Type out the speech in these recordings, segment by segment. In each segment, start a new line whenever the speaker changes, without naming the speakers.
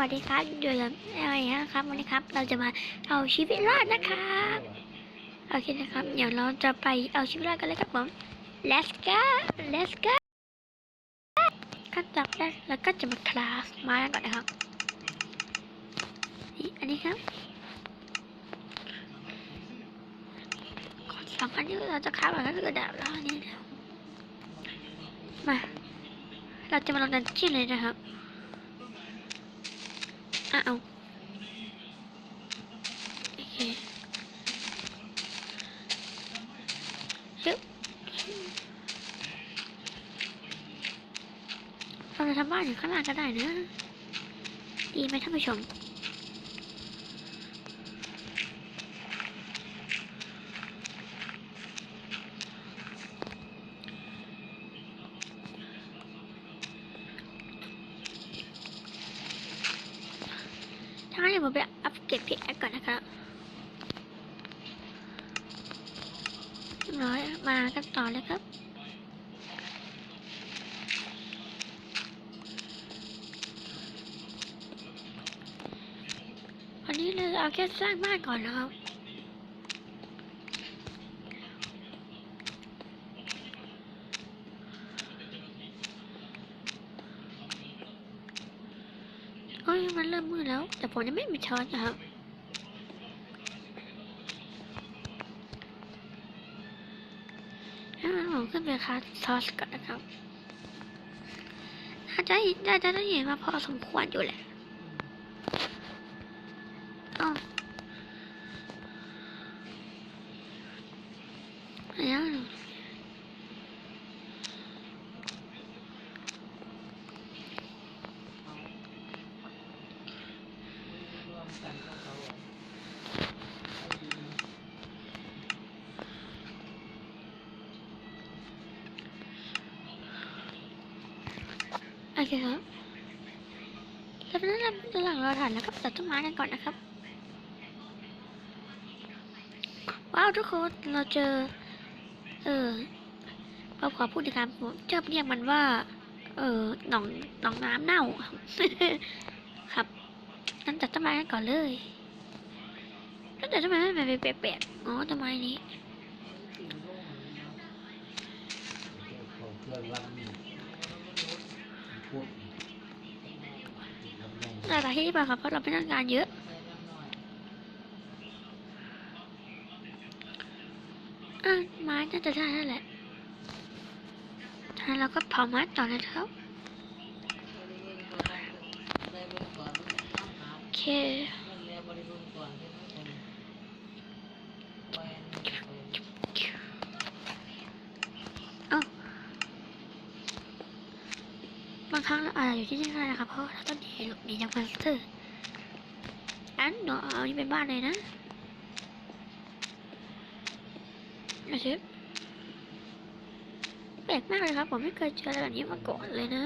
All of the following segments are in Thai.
วัสดีครับอยู่กับอะไรนะครับวันนี้ครับ เราจะมาเอาชีวิตรอดนะครับโอเคนะครับ เดี๋ยวเราจะไปเอาชีวิตรอดกันเลยครับผม let's go let's go ขั้นตอนแรกเราก็จะมาคลาสม้กันก่อนนะครับนี่อันนี้ครับขอสำคัญที่เราจะคราฟก่อนก็คือดาบแล้วนนี้นะมา เราจะมาลงดันเจียนเลยนะครับ อ้าวโอเคชึเราจะทำบ้านอยู่ข้างล่างก็ได้นะ ดีไหมท่านผู้ชม ถ้างั้นเดี๋ ยวผมไปอัปเกรดพิกแอคก่อนนะครับเรียบร้อยมากันต่อเลยครับวันนี้เราเอาแค่สร้างบ้านก่อนนะครับ โอ้ยมันเริ่มมืด แล้ว แต่ผมยังไม่มีช้อนนะครับงั้นผมขึ้นไปคัสซอสก่อนนะครับน่าจะน่าจะได้เห็นมาพอสมควรอยู่แหละเอ้าแล้วเหรอโอ เคครับแล้วนั้นหลังเราถ่านแล้วก็ตัดต้นไม้กันก่อนนะครับ ว้าวทุกคนเราเจอ เออเราขอพูดนะครับผมชอบเรียกมันว่า เออหนองหนองน้ำเน่า ครับงั้นตัดต้นไม้กันก่อนเลยแล้วแต่ต้นไม้มันเป็นแปลกๆอ๋อต้นไม้นี้
ของเครื่องรับนี่พูด
หลานที่ป่าครับเพราะเราไม่ต้องการเยอะอะไม้น่าจะได้แล้วแหละถ้าเราก็เผาไม้ต่อเลยครับโอเค เอ้าบางครั้งเรา อาอยู่ที่นี่ได้นะครับเพราะเราต้องหนีหลบหนีจากมอนสเตอร์อันเดี๋ยวเอานี่เป็นบ้านเลยนะมาชิปแปลกมากเลยครับ ผมไม่เคยเจออะไรแบบนี้มาก่อนเลยนะ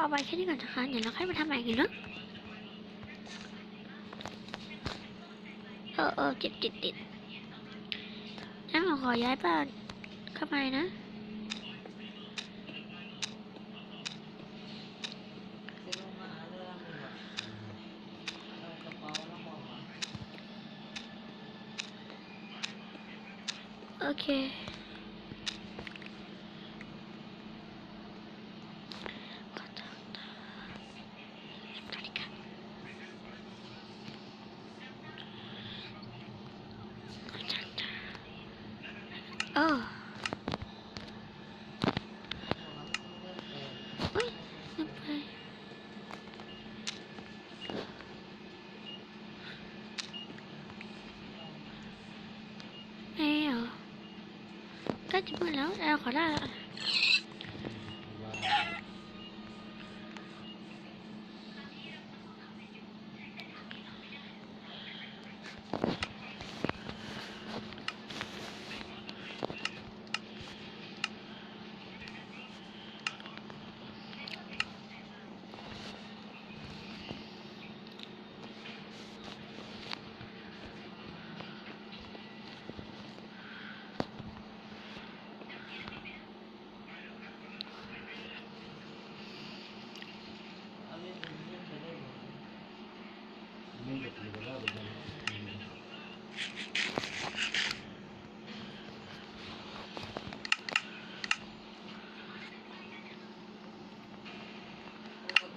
เอาไว้แค่นี้ก่อนนะคะเดี๋ยวเราค่อยมาทำใหม่กันเนาะเออเออติดติดติดงั้นเราขอย้ายบ้านเข้าไปนะโอเค ล้จะมืดแล้วแอลขอได้ละ
ว่า ไม่ได้คุยกันแล้วเป็นยังไง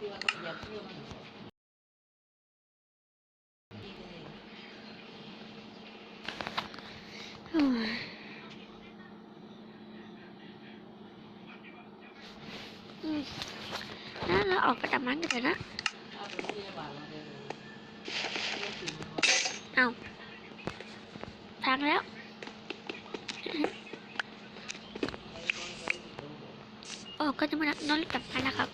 โอ้ยอืมงั้นเราออกไปจากมันกันเถอะนะ เอาพังแล้วโอ้ก็จะมานอนรีบกลับบ้านนะครับ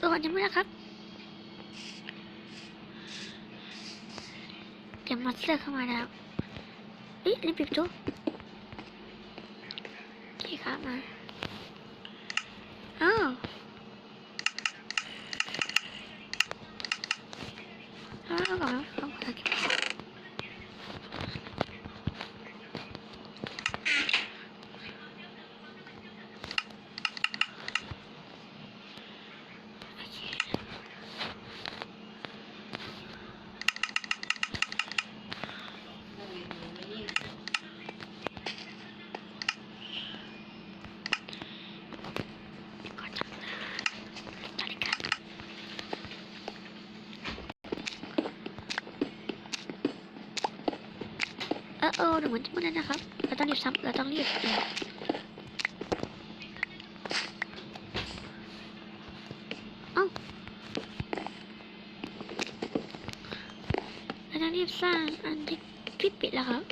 ทุกคนยังไม่นะครับ เดี๋ยวมอนสเตอร์เข้ามาแล้วเฮ้ยรีบปิดตู้โอเคครับมาอ้าวอ้าวก่อนเอาก่อนโอเคก่อนจับจัดการ เออเออหนูเหมือนจะพูดแล้วนะครับ เราต้องรีบซ้ำเราต้องรีบเออเอ้าเราต้องรีบสร้างอันที่ที่ปิดแล้วครับ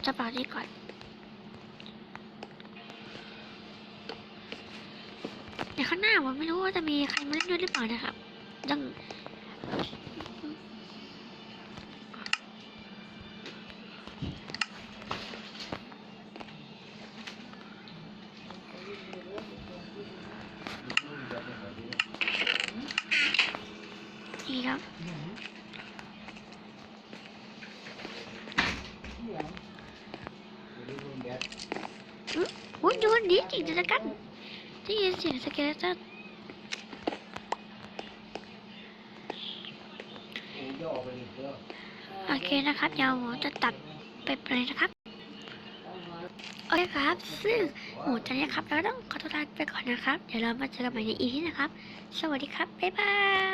ครับจะปานี้ก่อนเดี๋ยวข้างหน้าผมไม่รู้ว่าจะมีใครมาเล่นด้วยหรือเปล่านะครับต้องนี่ครับ โอ้ยโดนดี จริงจังกันได้ยินเสียงสเกเลตันโอเคนะครับเดี๋ยวผมจะตัดไปเลยนะครับโอเคครับ ซึ่งหมูตอนนี้ครับเราต้องขอตัวลาไปก่อนนะครับ เดี๋ยวเรามาเจอกันใหม่ในอีพีนะครับ สวัสดีครับ บ๊ายบาย